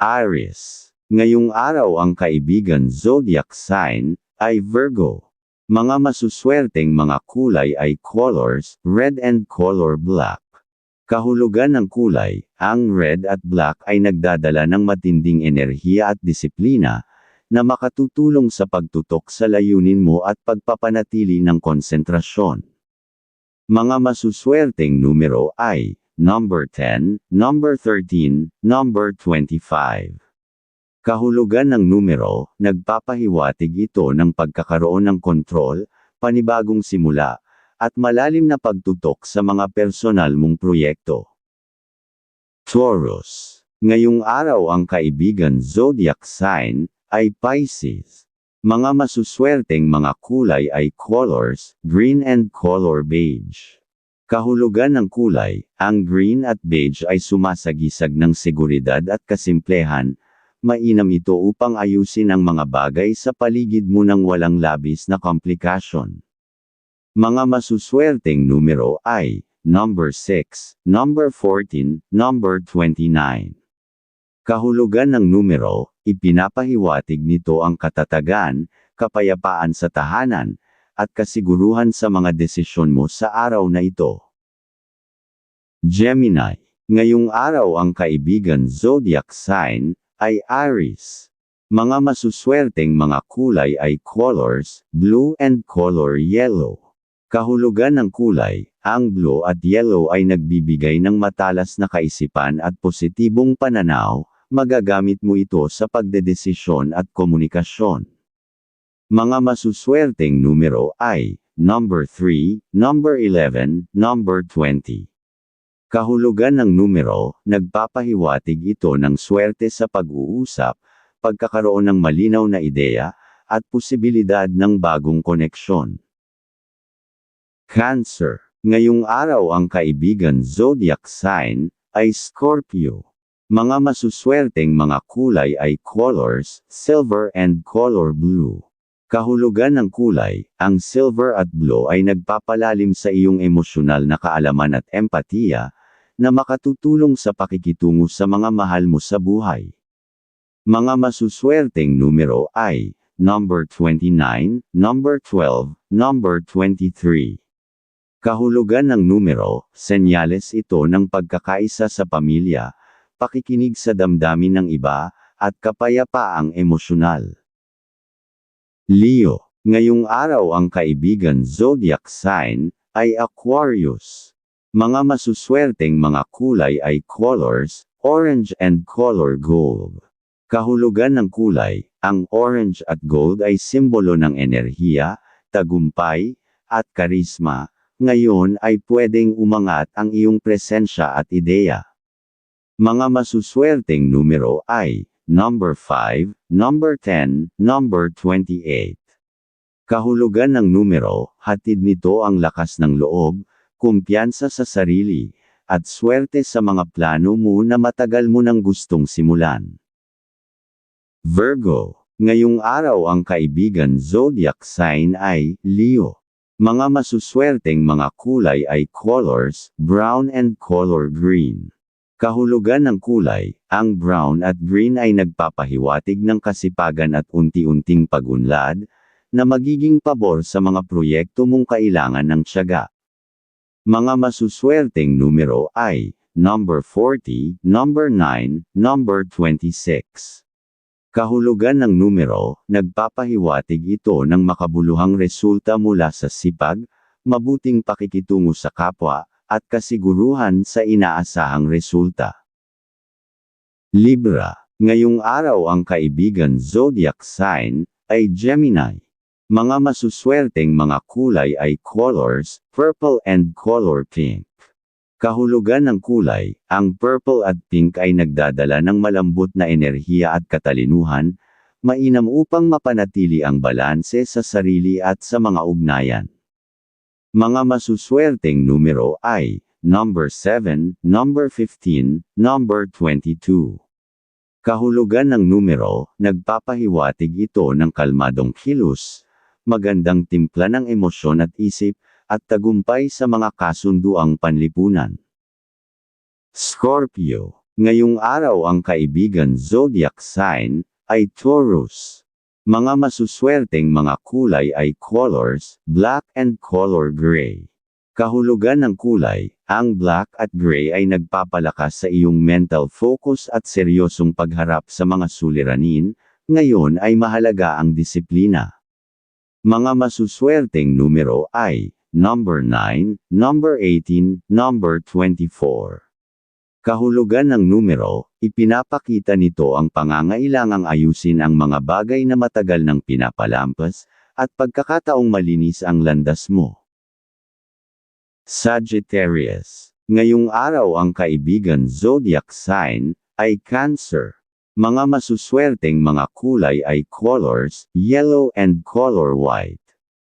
Aries. Ngayong araw ang kaibigan zodiac sign ay Virgo. Mga masuswerteng mga kulay ay colors, red and color black. Kahulugan ng kulay, ang red at black ay nagdadala ng matinding enerhiya at disiplina, na makatutulong sa pagtutok sa layunin mo at pagpapanatili ng konsentrasyon. Mga masuswerteng numero ay number 10, number 13, number 25. Kahulugan ng numero, nagpapahiwatig ito ng pagkakaroon ng kontrol, panibagong simula, at malalim na pagtutok sa mga personal mong proyekto. Taurus. Ngayong araw ang kaibigan zodiac sign ay Pisces. Mga masuswerteng mga kulay ay colors, green and color beige. Kahulugan ng kulay, ang green at beige ay sumasagisag ng seguridad at kasimplehan, mainam ito upang ayusin ang mga bagay sa paligid mo ng walang labis na komplikasyon. Mga masuswerteng numero ay, number 6, number 14, number 29. Kahulugan ng numero, ipinapahiwatig nito ang katatagan, kapayapaan sa tahanan, at kasiguruhan sa mga desisyon mo sa araw na ito. Gemini. Ngayong araw ang kaibigan zodiac sign ay Aries. Mga masuswerteng mga kulay ay colors, blue and color yellow. Kahulugan ng kulay, ang blue at yellow ay nagbibigay ng matalas na kaisipan at positibong pananaw, magagamit mo ito sa pagdedesisyon at komunikasyon. Mga masuswerteng numero ay, number 3, number 11, number 20. Kahulugan ng numero, nagpapahiwatig ito ng swerte sa pag-uusap, pagkakaroon ng malinaw na ideya, at posibilidad ng bagong koneksyon. Cancer. Ngayong araw ang kaibigan zodiac sign ay Scorpio. Mga masuswerteng mga kulay ay colors, silver and color blue. Kahulugan ng kulay, ang silver at blue ay nagpapalalim sa iyong emosyonal na kaalaman at empatiya, na makatutulong sa pakikitungo sa mga mahal mo sa buhay. Mga masuswerteng numero ay, number 29, number 12, number 23. Kahulugan ng numero, senyales ito ng pagkakaisa sa pamilya, pakikinig sa damdamin ng iba, at kapayapaang emosyonal. Leo. Ngayong araw ang kaibigan zodiac sign ay Aquarius. Mga masuswerteng mga kulay ay colors, orange and color gold. Kahulugan ng kulay, ang orange at gold ay simbolo ng enerhiya, tagumpay, at karisma, ngayon ay pwedeng umangat ang iyong presensya at ideya. Mga masuswerteng numero ay, number 5, number 10, number 28. Kahulugan ng numero, hatid nito ang lakas ng loob, kumpiyansa sa sarili, at swerte sa mga plano mo na matagal mo nang gustong simulan. Virgo. Ngayong araw ang kaibigan zodiac sign ay Leo. Mga masuswerteng mga kulay ay colors, brown and color green. Kahulugan ng kulay, ang brown at green ay nagpapahiwatig ng kasipagan at unti-unting pagunlad, na magiging pabor sa mga proyekto mong kailangan ng tiyaga. Mga masuswerteng numero ay, number 40, number 9, number 26. Kahulugan ng numero, nagpapahiwatig ito ng makabuluhang resulta mula sa sipag, mabuting pakikitungo sa kapwa, at kasiguruhan sa inaasahang resulta. Libra. Ngayong araw ang kaibigan zodiac sign ay Gemini. Mga masuswerteng mga kulay ay colors, purple and color pink. Kahulugan ng kulay, ang purple at pink ay nagdadala ng malambot na enerhiya at katalinuhan, mainam upang mapanatili ang balanse sa sarili at sa mga ugnayan. Mga masuswerteng numero ay, number 7, number 15, number 22. Kahulugan ng numero, nagpapahiwatig ito ng kalmadong kilos, magandang timpla ng emosyon at isip, at tagumpay sa mga kasunduang panlipunan. Scorpio. Ngayong araw ang kaibigan zodiac sign ay Taurus. Mga masuswerteng mga kulay ay colors, black and color gray. Kahulugan ng kulay, ang black at gray ay nagpapalakas sa iyong mental focus at seryosong pagharap sa mga suliranin, ngayon ay mahalaga ang disiplina. Mga masuswerteng numero ay number 9, number 18, number 24. Kahulugan ng numero, ipinapakita nito ang pangangailangang ayusin ang mga bagay na matagal nang pinapalampas, at pagkakataong malinis ang landas mo. Sagittarius. Ngayong araw ang kaibigan zodiac sign ay Cancer. Mga masuswerteng mga kulay ay colors, yellow and color white.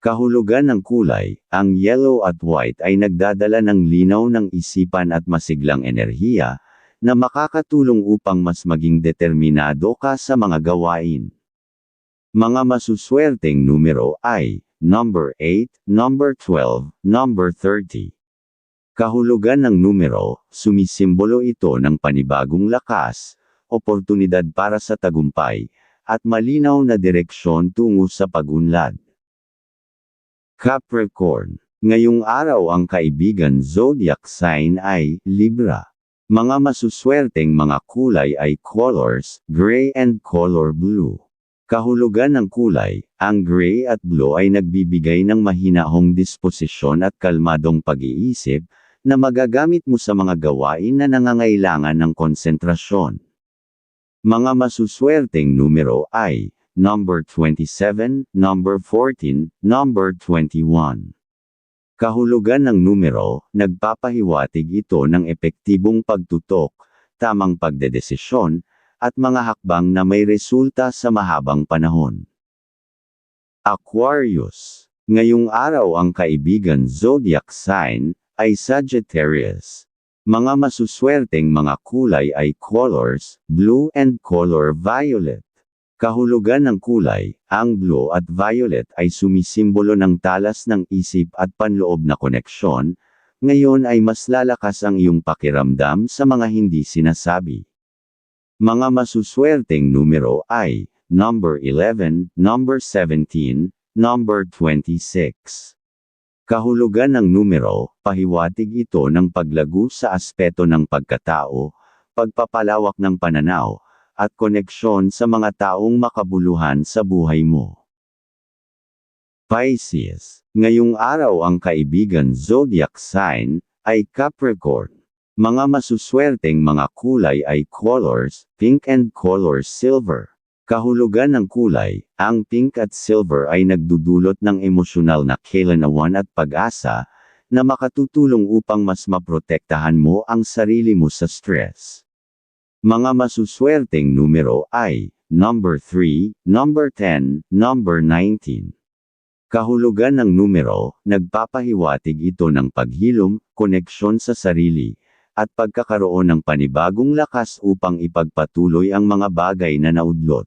Kahulugan ng kulay, ang yellow at white ay nagdadala ng linaw ng isipan at masiglang enerhiya, na makakatulong upang mas maging determinado ka sa mga gawain. Mga masuswerteng numero ay, number 8, number 12, number 30. Kahulugan ng numero, sumisimbolo ito ng panibagong lakas, oportunidad para sa tagumpay, at malinaw na direksyon tungo sa pagunlad. Capricorn. Ngayong araw ang kaibigan zodiac sign ay Libra. Mga masuswerteng mga kulay ay colors, gray and color blue. Kahulugan ng kulay, ang gray at blue ay nagbibigay ng mahinahong disposisyon at kalmadong pag-iisip, na magagamit mo sa mga gawain na nangangailangan ng konsentrasyon. Mga masuswerteng numero ay number 27, number 14, number 21. Kahulugan ng numero, nagpapahiwatig ito ng epektibong pagtutok, tamang pagdedesisyon, at mga hakbang na may resulta sa mahabang panahon. Aquarius. Ngayong araw ang kaibigan zodiac sign ay Sagittarius. Mga masuswerteng mga kulay ay colors, blue and color violet. Kahulugan ng kulay, ang blue at violet ay sumisimbolo ng talas ng isip at panloob na koneksyon, ngayon ay mas lalakas ang iyong pakiramdam sa mga hindi sinasabi. Mga masuswerteng numero ay, number 11, number 17, number 26. Kahulugan ng numero, pahiwatig ito ng paglago sa aspeto ng pagkatao, pagpapalawak ng pananaw, at koneksyon sa mga taong makabuluhan sa buhay mo. Pisces. Ngayong araw ang kaibigan zodiac sign ay Capricorn. Mga masuswerteng mga kulay ay colors, pink and color silver. Kahulugan ng kulay, ang pink at silver ay nagdudulot ng emosyonal na kailanawan at pag-asa, na makatutulong upang mas maprotektahan mo ang sarili mo sa stress. Mga masuswerteng numero ay, number 3, number 10, number 19. Kahulugan ng numero, nagpapahiwatig ito ng paghilom, koneksyon sa sarili, at pagkakaroon ng panibagong lakas upang ipagpatuloy ang mga bagay na naudlot.